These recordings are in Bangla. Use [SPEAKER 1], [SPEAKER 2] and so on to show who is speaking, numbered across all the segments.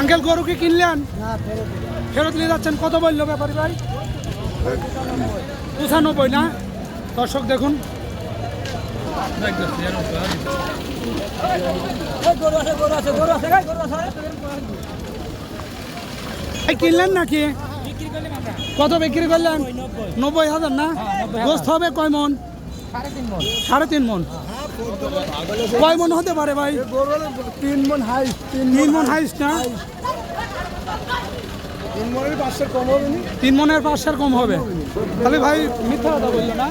[SPEAKER 1] আঙ্কেল গরু কি কিনলেন? ফেরত নিয়ে যাচ্ছেন? কত বলল ব্যাপারী ভাই? পঁচানব্বই না? দর্শক দেখুন। এই কিনলেন নাকি? কত বিক্রি করলেন? নব্বই হাজার না? গোস্ত হবে কয় মন? সাড়ে তিন মন। কয় মন হতে পারে ভাই?
[SPEAKER 2] তিন মন হাই তিন
[SPEAKER 1] মন হাইস না?
[SPEAKER 2] তিন মনের কম
[SPEAKER 1] তিন মনের পাঁচশোর কম হবে। তাহলে ভাই মিথ্যা কথা বলল না?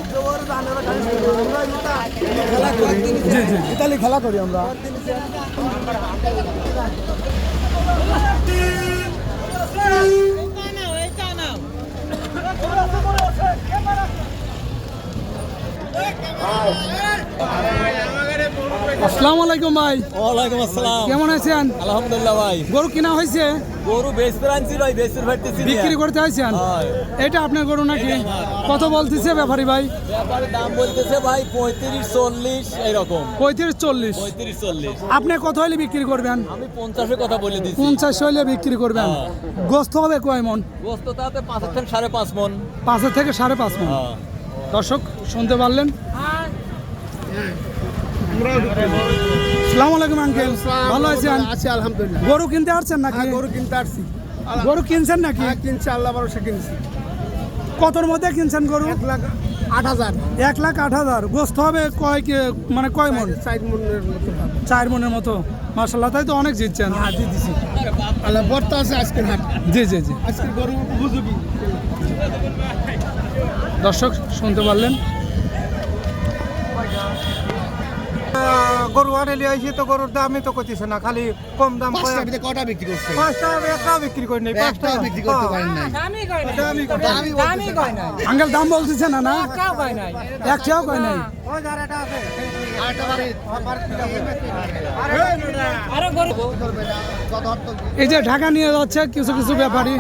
[SPEAKER 1] জি জি।
[SPEAKER 2] ইতালি খেলা করি আমরা।
[SPEAKER 1] আসসালামু আলাইকুম ভাই।
[SPEAKER 3] ওয়ালাইকুম আসসালাম।
[SPEAKER 1] কেমন আছেন?
[SPEAKER 3] আলহামদুলিল্লাহ ভাই।
[SPEAKER 1] গরু কিনা হয়েছে?
[SPEAKER 3] গরু বেচতে আনছি ভাই বেচতে ফাটতেছি
[SPEAKER 1] বিক্রি করতে আইছেন এটা আপনার গরু নাকি? কত বলতেছে ব্যাপারী ভাই?
[SPEAKER 3] ব্যাপারে দাম বলতেছে ভাই পঁয়ত্রিশ চল্লিশ এইরকম।
[SPEAKER 1] পঁয়ত্রিশ চল্লিশ।
[SPEAKER 3] পঁয়ত্রিশ চল্লিশ।
[SPEAKER 1] আপনি কত হলে বিক্রি করবেন?
[SPEAKER 3] আমি পঞ্চাশের কথা বলে
[SPEAKER 1] পঞ্চাশ হলে বিক্রি করবেন।
[SPEAKER 3] হ্যাঁ।
[SPEAKER 1] গোস্ত হবে কয় মন?
[SPEAKER 3] গোস্ত তাতে পাঁচ হাজার থেকে সাড়ে পাঁচ মন।
[SPEAKER 1] পাঁচের থেকে সাড়ে পাঁচ মন।
[SPEAKER 3] হ্যাঁ।
[SPEAKER 1] দর্শক শুনতে পারলেন? আলাইকুম আঙ্কেল ভালো আছেন
[SPEAKER 2] আছি আলহামদুলিল্লাহ।
[SPEAKER 1] গরু কিনতে নাকি?
[SPEAKER 2] হ্যাঁ গরু কিনতে আসছি।
[SPEAKER 1] গরু কিনছেন নাকি?
[SPEAKER 2] হ্যাঁ কিনছি আল্লাহ ভরসা কিনছি।
[SPEAKER 1] কতর মধ্যে কিনছেন গরু?
[SPEAKER 2] এক লাখ আট হাজার।
[SPEAKER 1] এক লাখ আট হাজার। গোস্ত হবে কয় মানে কয় মন?
[SPEAKER 2] চার মনের মতো।
[SPEAKER 1] চার মনের মতো। মার্শাল্লাহ তাই তো অনেক জিতছেন।
[SPEAKER 2] হ্যাঁ আল্লাহ বর্তা আছে আজকের হাট।
[SPEAKER 1] জি জি জি।
[SPEAKER 2] আজকের গরু উপযোগী।
[SPEAKER 1] দর্শক শুনতে পারলেন?
[SPEAKER 4] গরু আনে লিয়ে আইছি তো গরুর দামই তো করতেছে না খালি কম দাম
[SPEAKER 2] পাঁচটা ভিতরে কটা বিক্রি করছে?
[SPEAKER 4] পাঁচটা একটা বিক্রি করি নাই পাঁচটা।
[SPEAKER 2] বিক্রি করতে পারেন নাই।
[SPEAKER 4] দামি
[SPEAKER 1] আঙ্কেল দাম বলতেছে না না? একটাও কয় নাই।
[SPEAKER 4] ওই যারাটা আছে।
[SPEAKER 1] এই যে ঢাকা নিয়ে যাচ্ছে কিছু কিছু ব্যাপারী।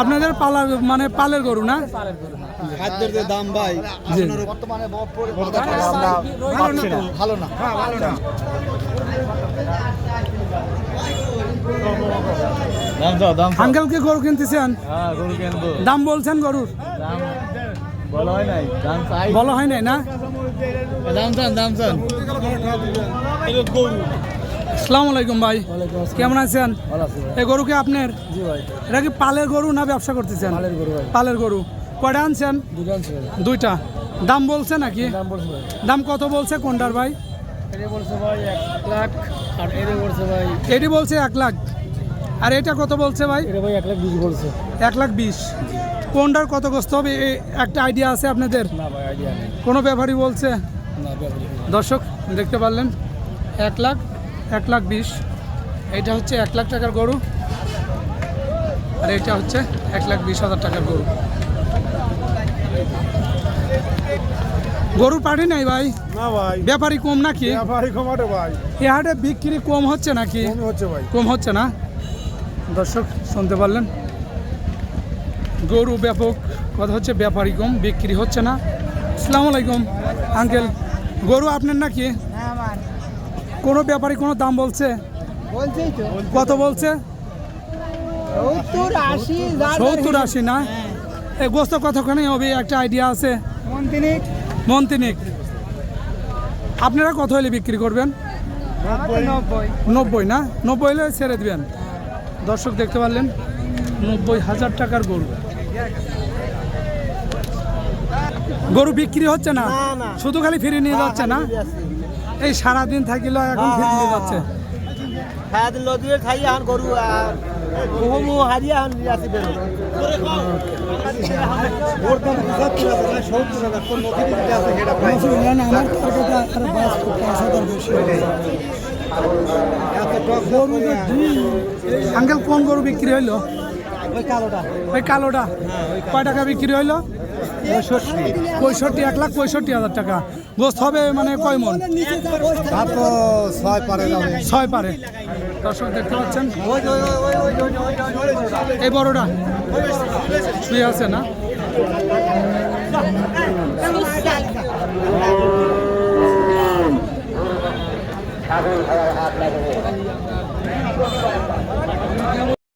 [SPEAKER 1] আপনাদের পালার মানে পালের গরু না?
[SPEAKER 2] খাদ্যের যে দাম ভাই বর্তমানে পাচ্ছি না ভালো না।
[SPEAKER 3] দাম চাও দাম
[SPEAKER 1] আঙ্কেল কি গরু কিনতেছেন?
[SPEAKER 3] হ্যাঁ গরু কিনবো।
[SPEAKER 1] দাম বলছেন গরুর?
[SPEAKER 3] বলা হয় নাই দাম
[SPEAKER 1] বলা হয় নাই না?
[SPEAKER 3] দাম চান দাম চান।
[SPEAKER 1] আসসালামু আলাইকুম ভাই। কেমন আছেন? এই গরু কি আপনার? এটা কি পালের গরু না ব্যবসা করতেছেন?
[SPEAKER 2] পালের গরু
[SPEAKER 1] পালের গরু। কয়টা আনছেন? দুইটা? দাম বলছে নাকি?
[SPEAKER 2] দাম
[SPEAKER 1] দাম কত বলছে কোনটার ভাই?
[SPEAKER 2] এটা বলছে এক লাখ আর এটা বলছে ভাই
[SPEAKER 1] এটি বলছে এক লাখ। আর এটা কত বলছে ভাই?
[SPEAKER 2] এক লাখ বিশ
[SPEAKER 1] কোনটার কত কষ্ট হবে একটা আইডিয়া আছে আপনাদের? কোনো ব্যাপারই বলছে? দর্শক দেখতে পারলেন? এক লাখ এক লাখ বিশ। এইটা হচ্ছে এক লাখ টাকার গরু। আর এইটা হচ্ছে এক লাখ বিশ হাজার টাকার গরু। গরুর পাড়ি নাই ভাই?
[SPEAKER 2] না ভাই।
[SPEAKER 1] ব্যাপারী কম নাকি?
[SPEAKER 2] ব্যাপারই কমাটে ভাই।
[SPEAKER 1] এ হাটে বিক্রি কম হচ্ছে নাকি?
[SPEAKER 2] কমই হচ্ছে ভাই।
[SPEAKER 1] কম হচ্ছে না? দর্শক শুনতে পারলেন? গরু ব্যাপক কথা হচ্ছে ব্যাপারী কম বিক্রি হচ্ছে না। আসসালামু আলাইকুম আঙ্কেল। গরু আপনার নাকি? কোনো ব্যাপারী কোনো দাম বলছে? কত বলছে?
[SPEAKER 4] সত্তর আশি
[SPEAKER 1] না? এই গোস্ত কতখানি হবে? একটা আইডিয়া আছে? মন তিনিক আপনারা কত হলে বিক্রি করবেন?
[SPEAKER 4] নব্বই।
[SPEAKER 1] না? নব্বই হলে ছেড়ে দেবেন। দর্শক দেখতে পারলেন নব্বই হাজার টাকার গরু। গরু বিক্রি হচ্ছে না?
[SPEAKER 4] না।
[SPEAKER 1] শুধু খালি ফিরে নিয়ে যাচ্ছে না? এই সারাদিন থাকিল এখন ফিরে নিয়ে যাচ্ছে।
[SPEAKER 4] হ্যাঁ নদীর খাই এখন গরু বহু হারিয়ে এখন আসি বেরো
[SPEAKER 1] আঙ্কেল কোন গরু বিক্রি হইল
[SPEAKER 4] ওই কালোটা।
[SPEAKER 1] ওই কালোটা। কয় টাকা বিক্রি হইল? পঁয়ষট্টি। এক লাখ পঁয়ষট্টি হাজার টাকা। গোস্ত হবে মানে কয় মন?
[SPEAKER 2] তো ছয় পারে যাবে
[SPEAKER 1] ছয় পারে। দর্শক দেখতে পাচ্ছেন? এই বড়টা। শুয়ে আছে না?